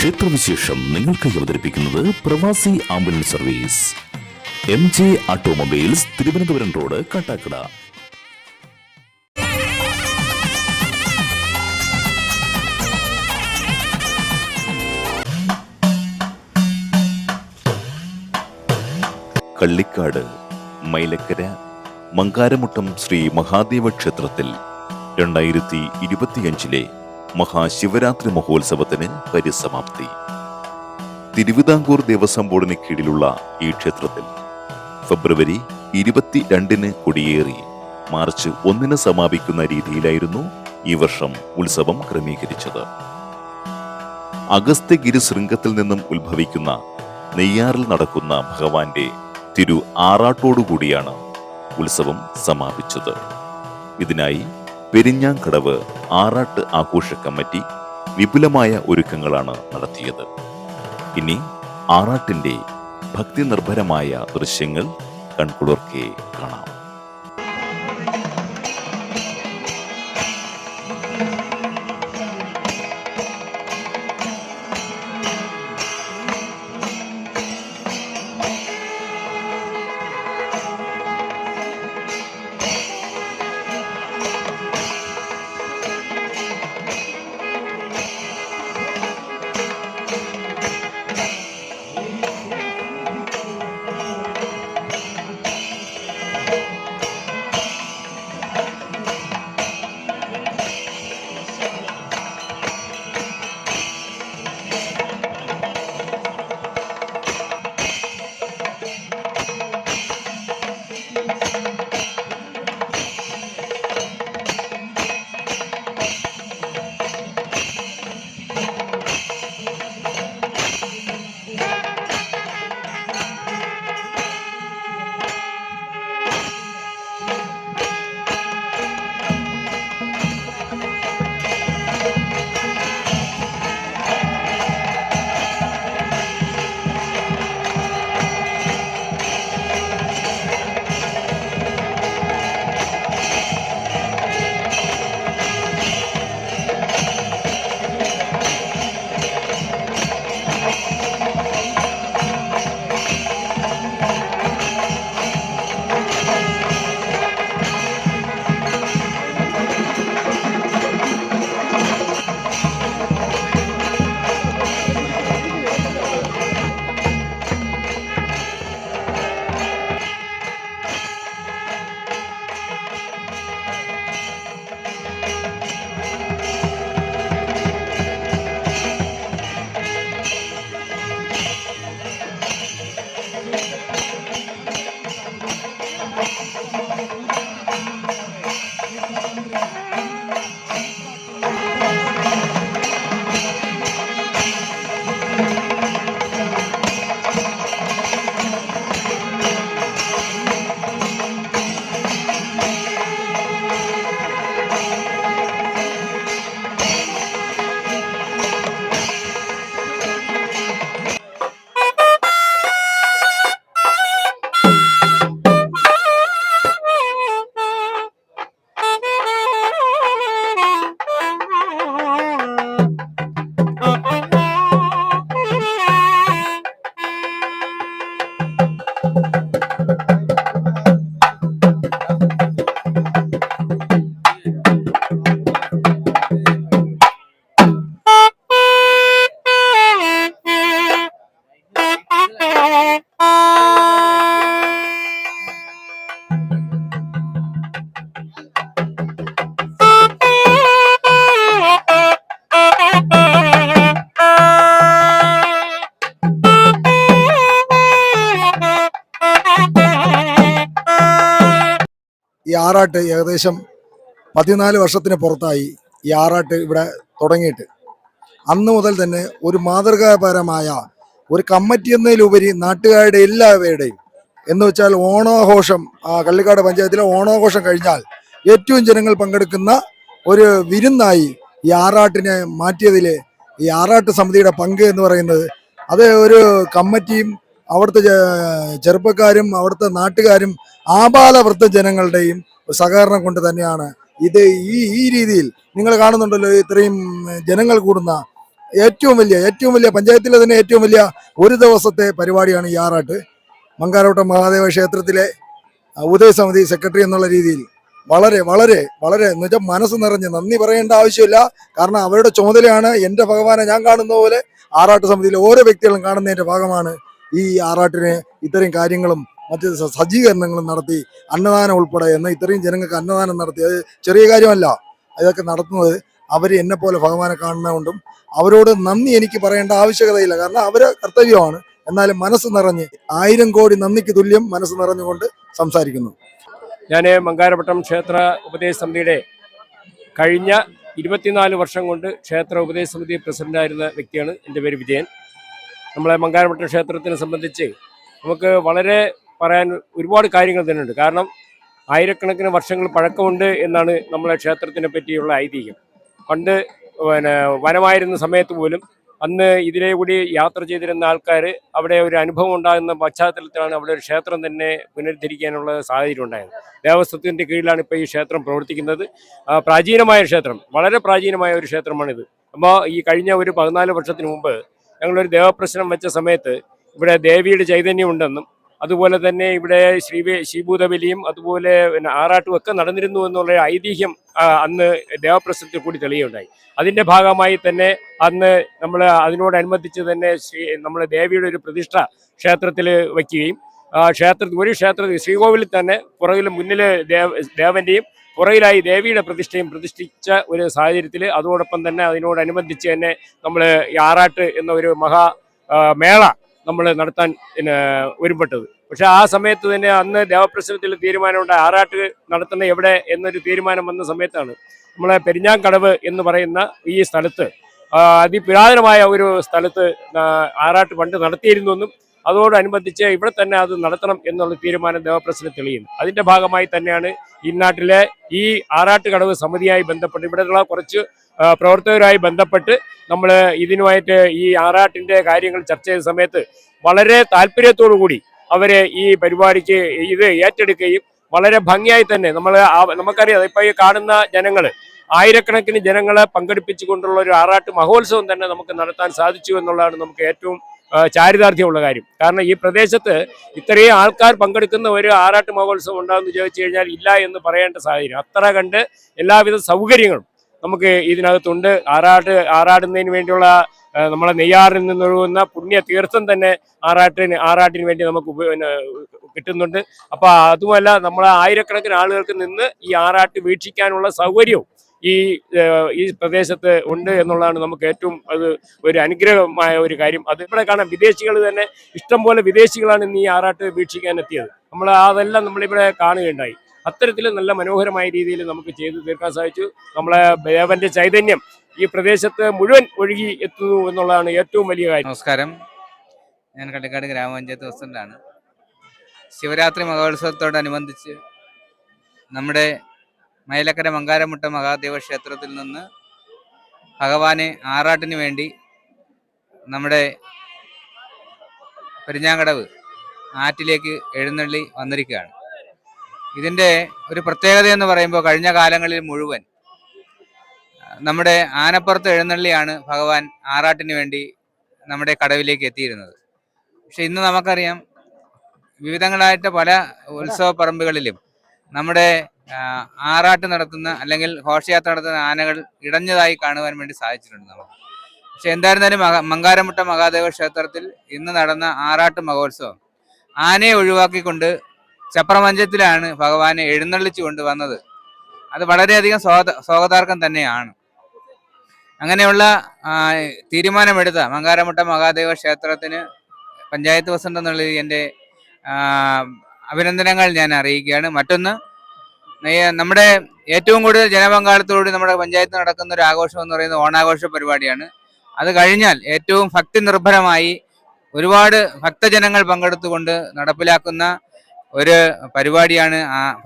ക്ഷേത്രവിശേഷം നിങ്ങൾക്കായി അവതരിപ്പിക്കുന്നത് Pravasi ambulance service. M J automobiles Thiruvananthapuram road Kattakada. Kallikkad Mylakkara Mankaramuttam Sree Mahadeva ക്ഷേത്രത്തിൽ രണ്ടായിരത്തി ഇരുപത്തിയഞ്ചിലെ മഹാശിവരാത്രി മഹോത്സവത്തിന് പരിസമാപ്തി. തിരുവിതാംകൂർ ദേവസ്വം ബോർഡിന് കീഴിലുള്ള ഈ ക്ഷേത്രത്തിൽ ഫെബ്രുവരി ഇരുപത്തിരണ്ടിന് കൊടിയേറി മാർച്ച് ഒന്നിന് സമാപിക്കുന്ന രീതിയിലായിരുന്നു ഈ വർഷം ഉത്സവം ക്രമീകരിച്ചത്. അഗസ്ത്യഗിരി ശൃംഗത്തിൽ നിന്നും ഉത്ഭവിക്കുന്ന നെയ്യാറിൽ നടക്കുന്ന ഭഗവാന്റെ തിരു ആറാട്ടോടുകൂടിയാണ് ഉത്സവം സമാപിച്ചത്. ഇതിനായി പെരിഞ്ഞാങ്കടവ് ആറാട്ട് ആഘോഷ കമ്മിറ്റി വിപുലമായ ഒരുക്കങ്ങളാണ് നടത്തിയത്. ഇനി ആറാട്ടിന്റെ ഭക്തി നിർഭരമായ ദൃശ്യങ്ങൾ കൺകുളിർക്കെ കാണാം. ആറാട്ട് ഏകദേശം പതിനാല് വർഷത്തിന് പുറത്തായി ഈ ആറാട്ട് ഇവിടെ തുടങ്ങിയിട്ട്. അന്ന് മുതൽ തന്നെ ഒരു മാതൃകാപരമായ ഒരു കമ്മിറ്റി എന്നതിലുപരി നാട്ടുകാരുടെ എല്ലാവരുടെയും എന്ന് വെച്ചാൽ ഓണാഘോഷം കള്ളിക്കാട് പഞ്ചായത്തിലെ ഓണാഘോഷം കഴിഞ്ഞാൽ ഏറ്റവും ജനങ്ങൾ പങ്കെടുക്കുന്ന ഒരു വിരുന്നായി ഈ ആറാട്ടിനെ മാറ്റിയതിൽ ഈ ആറാട്ട് സമിതിയുടെ പങ്ക് എന്ന് പറയുന്നത്. അത് ഒരു കമ്മിറ്റിയും അവിടുത്തെ ചെറുപ്പക്കാരും അവിടുത്തെ നാട്ടുകാരും ആപാലവൃത്ത ജനങ്ങളുടെയും സഹകരണം കൊണ്ട് തന്നെയാണ് ഇത് ഈ ഈ രീതിയിൽ നിങ്ങൾ കാണുന്നുണ്ടല്ലോ ഇത്രയും ജനങ്ങൾ കൂടുന്ന ഏറ്റവും വലിയ ഏറ്റവും വലിയ പഞ്ചായത്തിലെ തന്നെ ഏറ്റവും വലിയ ഒരു ദിവസത്തെ പരിപാടിയാണ് ഈ ആറാട്ട്. മങ്കാരോട്ടം മഹാദേവ ക്ഷേത്രത്തിലെ ഉദയസമിതി സെക്രട്ടറി എന്നുള്ള രീതിയിൽ വളരെ വളരെ വളരെ എന്ന് മനസ്സ് നിറഞ്ഞ് നന്ദി പറയേണ്ട ആവശ്യമില്ല. കാരണം അവരുടെ ചുമതലയാണ് എന്റെ ഭഗവാനെ ഞാൻ കാണുന്ന പോലെ ആറാട്ട് സമിതിയിലെ ഓരോ വ്യക്തികളും കാണുന്നതിന്റെ ഭാഗമാണ് ഈ ആറാട്ടിന് ഇത്തരം കാര്യങ്ങളും മറ്റ് സജ്ജീകരണങ്ങൾ നടത്തി അന്നദാനം ഉൾപ്പെടെ എന്ന് ഇത്രയും ജനങ്ങൾക്ക് അന്നദാനം നടത്തി. അത് ചെറിയ കാര്യമല്ല. അതൊക്കെ നടത്തുന്നത് അവർ എന്നെപ്പോലെ പോലെ ഭഗവാനെ കാണുന്നതുകൊണ്ടും അവരോട് നന്ദി എനിക്ക് പറയേണ്ട ആവശ്യകതയില്ല. കാരണം അവരെ കർത്തവ്യമാണ്. എന്നാലും മനസ്സ് നിറഞ്ഞ് ആയിരം കോടി നന്ദിക്ക് തുല്യം മനസ്സ് നിറഞ്ഞുകൊണ്ട് സംസാരിക്കുന്നു. ഞാൻ മങ്കാരപട്ടം ക്ഷേത്ര ഉപദേശ സമിതിയുടെ കഴിഞ്ഞ ഇരുപത്തിനാല് വർഷം കൊണ്ട് ക്ഷേത്ര ഉപദേശ സമിതി പ്രസിഡന്റായിരുന്ന വ്യക്തിയാണ് എന്റെ പേര് വിജയൻ. നമ്മളെ മങ്കാരപട്ടം ക്ഷേത്രത്തിനെ സംബന്ധിച്ച് നമുക്ക് വളരെ പറയാൻ ഒരുപാട് കാര്യങ്ങൾ തന്നെയുണ്ട്. കാരണം ആയിരക്കണക്കിന് വർഷങ്ങൾ പഴക്കമുണ്ട് എന്നാണ് നമ്മളെ ക്ഷേത്രത്തിനെ പറ്റിയുള്ള ഐതിഹ്യം. പണ്ട് പിന്നെ വനമായിരുന്ന സമയത്ത് പോലും അന്ന് ഇതിലേ കൂടി യാത്ര ചെയ്തിരുന്ന ആൾക്കാർ അവിടെ ഒരു അനുഭവം ഉണ്ടാകുന്ന പശ്ചാത്തലത്തിലാണ് അവിടെ ഒരു ക്ഷേത്രം തന്നെ പുനരുദ്ധരിക്കാനുള്ള സാഹചര്യം ഉണ്ടായത്. ദേവസ്വത്തിന്റെ കീഴിലാണ് ഇപ്പോൾ ഈ ക്ഷേത്രം പ്രവർത്തിക്കുന്നത്. പ്രാചീനമായ ക്ഷേത്രം വളരെ പ്രാചീനമായ ഒരു ക്ഷേത്രമാണിത്. അപ്പോൾ ഈ കഴിഞ്ഞ ഒരു പതിനാല് വർഷത്തിന് മുമ്പ് ഞങ്ങളൊരു ദേവപ്രശ്നം വെച്ച സമയത്ത് ഇവിടെ ദേവിയുടെ ചൈതന്യം ഉണ്ടെന്നും അതുപോലെ തന്നെ ഇവിടെ ശ്രീ ശ്രീഭൂതബലിയും അതുപോലെ പിന്നെ ആറാട്ടും ഒക്കെ നടന്നിരുന്നു എന്നുള്ള ഐതിഹ്യം അന്ന് ദേവപ്രശ്നത്തിൽ കൂടി തെളിയുണ്ടായി അതിന്റെ ഭാഗമായി തന്നെ അന്ന് നമ്മൾ അതിനോടനുബന്ധിച്ച് തന്നെ ശ്രീ നമ്മുടെ ദേവിയുടെ ഒരു പ്രതിഷ്ഠ ക്ഷേത്രത്തിൽ വയ്ക്കുകയും ആ ക്ഷേത്രത്തിൽ ഒരു ക്ഷേത്രത്തിൽ ശ്രീകോവിലിൽ തന്നെ പുറകിൽ മുന്നിൽ ദേവ ദേവന്റെയും പുറകിലായി ദേവിയുടെ പ്രതിഷ്ഠയും പ്രതിഷ്ഠിച്ച ഒരു സാഹചര്യത്തിൽ അതോടൊപ്പം തന്നെ അതിനോടനുബന്ധിച്ച് തന്നെ നമ്മൾ ഈ ആറാട്ട് എന്ന ഒരു മഹാ മേള നമ്മൾ നടത്താൻ പിന്നെ ഒരുമ്പെട്ടത് പക്ഷെ ആ സമയത്ത് തന്നെ അന്ന് ദേവപ്രശ്നത്തിൽ തീരുമാനമുണ്ട്. ആറാട്ട് നടത്തുന്ന എവിടെ എന്നൊരു തീരുമാനം വന്ന സമയത്താണ് നമ്മളെ പെരിഞ്ഞാങ്കടവ് എന്ന് പറയുന്ന ഈ സ്ഥലത്ത് അതിപുരാതനമായ ഒരു സ്ഥലത്ത് ആറാട്ട് പണ്ട് നടത്തിയിരുന്നെന്നും അതോടനുബന്ധിച്ച് ഇവിടെ തന്നെ അത് നടത്തണം എന്നുള്ള തീരുമാനം ദേവപ്രശ്നം തെളിയുന്നു. അതിന്റെ ഭാഗമായി തന്നെയാണ് ഈ നാട്ടിലെ ഈ ആറാട്ട് കടവ് സമിതിയായി ബന്ധപ്പെട്ട് ഇവിടെയുള്ള കുറച്ച് പ്രവർത്തകരുമായി ബന്ധപ്പെട്ട് നമ്മൾ ഇതിനുമായിട്ട് ഈ ആറാട്ടിന്റെ കാര്യങ്ങൾ ചർച്ച ചെയ്ത സമയത്ത് വളരെ താല്പര്യത്തോടു കൂടി അവരെ ഈ പരിപാടിക്ക് ഇത് ഏറ്റെടുക്കുകയും വളരെ ഭംഗിയായി തന്നെ നമ്മൾ നമുക്കറിയാം ഇപ്പോൾ ഈ കാണുന്ന ജനങ്ങൾ ആയിരക്കണക്കിന് ജനങ്ങളെ പങ്കെടുപ്പിച്ചുകൊണ്ടുള്ള ഒരു ആറാട്ട് മഹോത്സവം തന്നെ നമുക്ക് നടത്താൻ സാധിച്ചു എന്നുള്ളതാണ് നമുക്ക് ഏറ്റവും ചാരിതാർത്ഥ്യമുള്ള കാര്യം. കാരണം ഈ പ്രദേശത്ത് ഇത്രയും ആൾക്കാർ പങ്കെടുക്കുന്ന ഒരു ആറാട്ട് മഹോത്സവം ഉണ്ടാകുമെന്ന് ചോദിച്ചു കഴിഞ്ഞാൽ ഇല്ല എന്ന് പറയേണ്ട സാഹചര്യം. അത്ര കണ്ട് എല്ലാവിധ സൗകര്യങ്ങളും നമുക്ക് ഇതിനകത്തുണ്ട്. ആറാട്ട് ആറാടുന്നതിന് വേണ്ടിയുള്ള നമ്മളെ നെയ്യാറിൽ നിന്നൊഴുകുന്ന പുണ്യ തീർത്ഥം തന്നെ ആറാട്ടിന് ആറാട്ടിന് വേണ്ടി നമുക്ക് കിട്ടുന്നുണ്ട്. അപ്പൊ അതുമല്ല നമ്മളെ ആയിരക്കണക്കിന് ആളുകൾക്ക് നിന്ന് ഈ ആറാട്ട് വീക്ഷിക്കാനുള്ള സൗകര്യവും ഈ ഈ പ്രദേശത്ത് ഉണ്ട് എന്നുള്ളതാണ് നമുക്ക് ഏറ്റവും അത് ഒരു അനുഗ്രഹമായ ഒരു കാര്യം. അത് ഇവിടെ കാണാം വിദേശികൾ തന്നെ ഇഷ്ടംപോലെ വിദേശികളാണ് ഇന്ന് ഈ ആറാട്ട് വീക്ഷിക്കാൻ എത്തിയത്. നമ്മൾ അതെല്ലാം നമ്മളിവിടെ കാണുകയുണ്ടായി. അത്തരത്തിൽ നല്ല മനോഹരമായ രീതിയിൽ നമുക്ക് ചെയ്തു തീർക്കാൻ സാധിച്ചു. നമ്മളെ ദേവന്റെ ചൈതന്യം ഈ പ്രദേശത്ത് മുഴുവൻ ഒഴുകി എത്തുന്നു എന്നുള്ളതാണ് ഏറ്റവും വലിയ കാര്യം. നമസ്കാരം. ഞാൻ കള്ളിക്കാട് ഗ്രാമപഞ്ചായത്ത് പ്രസിഡന്റാണ്. ശിവരാത്രി മഹോത്സവത്തോടനുബന്ധിച്ച് നമ്മുടെ മയിലക്കര മങ്കാരമുട്ട മഹാദേവ ക്ഷേത്രത്തിൽ നിന്ന് ഭഗവാനെ ആറാട്ടിന് വേണ്ടി നമ്മുടെ പെരിഞ്ഞാങ്കടവ് ആറ്റിലേക്ക് എഴുന്നള്ളി വന്നിരിക്കുകയാണ്. ഇതിന്റെ ഒരു പ്രത്യേകത എന്ന് പറയുമ്പോൾ കഴിഞ്ഞ കാലങ്ങളിൽ മുഴുവൻ നമ്മുടെ ആനപ്പുറത്ത് എഴുന്നള്ളിയാണ് ഭഗവാൻ ആറാട്ടിന് വേണ്ടി നമ്മുടെ കടവിലേക്ക് എത്തിയിരുന്നത്. പക്ഷെ ഇന്ന് നമുക്കറിയാം വിവിധങ്ങളായിട്ട് പല ഉത്സവ പറമ്പുകളിലും നമ്മുടെ ആറാട്ട് നടത്തുന്ന അല്ലെങ്കിൽ ഘോഷയാത്ര നടത്തുന്ന ആനകൾ ഇടഞ്ഞതായി കാണുവാൻ വേണ്ടി സാധിച്ചിട്ടുണ്ട് നമുക്ക്. പക്ഷെ എന്തായിരുന്നാലും മക- മങ്കാരമുട്ട മഹാദേവ ക്ഷേത്രത്തിൽ ഇന്ന് നടന്ന ആറാട്ട് മഹോത്സവം ആനയെ ഒഴിവാക്കിക്കൊണ്ട് ചപ്രമഞ്ചത്തിലാണ് ഭഗവാനെ എഴുന്നള്ളിച്ചു കൊണ്ടുവന്നത്. അത് വളരെയധികം സ്വാഗത സ്വാഗതാർഹം തന്നെയാണ്. അങ്ങനെയുള്ള തീരുമാനമെടുത്ത മങ്കാരമുട്ട മഹാദേവ ക്ഷേത്രത്തിന് പഞ്ചായത്ത് പ്രസിഡന്റ് എന്നുള്ള എന്റെ അഭിനന്ദനങ്ങൾ ഞാൻ അറിയിക്കുകയാണ്. മറ്റൊന്ന് നമ്മുടെ ഏറ്റവും കൂടുതൽ ജനപങ്കാളിത്തോടുകൂടി നമ്മുടെ പഞ്ചായത്ത് നടക്കുന്ന ഒരു ആഘോഷം എന്ന് പറയുന്നത് ഓണാഘോഷ പരിപാടിയാണ്. അത് കഴിഞ്ഞാൽ ഏറ്റവും ഭക്തി നിർഭരമായി ഒരുപാട് ഭക്തജനങ്ങൾ പങ്കെടുത്തുകൊണ്ട് നടപ്പിലാക്കുന്ന ഒരു പരിപാടിയാണ്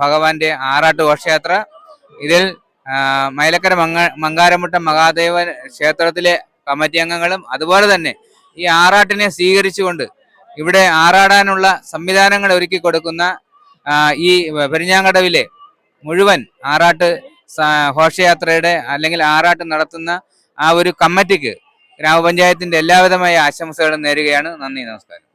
ഭഗവാന്റെ ആറാട്ട് ഘോഷയാത്ര. ഇതിൽ മൈലക്കര മങ്ങ മങ്കാരമുട്ട മഹാദേവ ക്ഷേത്രത്തിലെ കമ്മിറ്റി അംഗങ്ങളും അതുപോലെ തന്നെ ഈ ആറാട്ടിനെ സ്വീകരിച്ചുകൊണ്ട് ഇവിടെ ആറാടാനുള്ള സംവിധാനങ്ങൾ ഒരുക്കി കൊടുക്കുന്ന ഈ പെരിഞ്ഞാങ്കടവിലെ മുഴുവൻ ആറാട്ട് ഘോഷയാത്രയുടെ അല്ലെങ്കിൽ ആറാട്ട് നടത്തുന്ന ആ ഒരു കമ്മിറ്റിക്ക് ഗ്രാമപഞ്ചായത്തിന്റെ എല്ലാവിധമായ ആശംസകളും നേരുകയാണ്. നന്ദി നമസ്കാരം.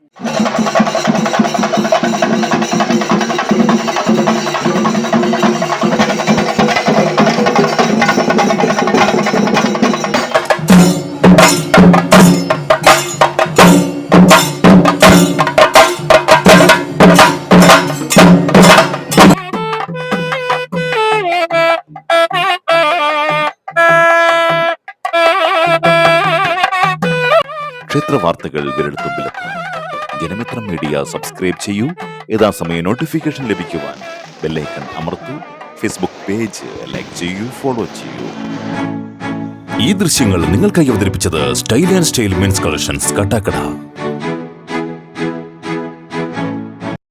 ക്ഷേത്ര വാർത്തകൾ വിരൽത്തുമ്പിലെത്താൻ ജനമിത്രം മീഡിയ സബ്സ്ക്രൈബ് ചെയ്യൂ. യഥാസമയം നോട്ടിഫിക്കേഷൻ ലഭിക്കുവാൻ ബെല്ലൈക്കൺ അമർത്തൂ. ഫേസ്ബുക്ക് പേജ് ലൈക്ക് ചെയ്യൂ ഫോളോ ചെയ്യൂ. ഈ ദൃശ്യങ്ങൾ നിങ്ങൾക്കായി അവതരിപ്പിച്ചത് style and style men's collections Kattakada.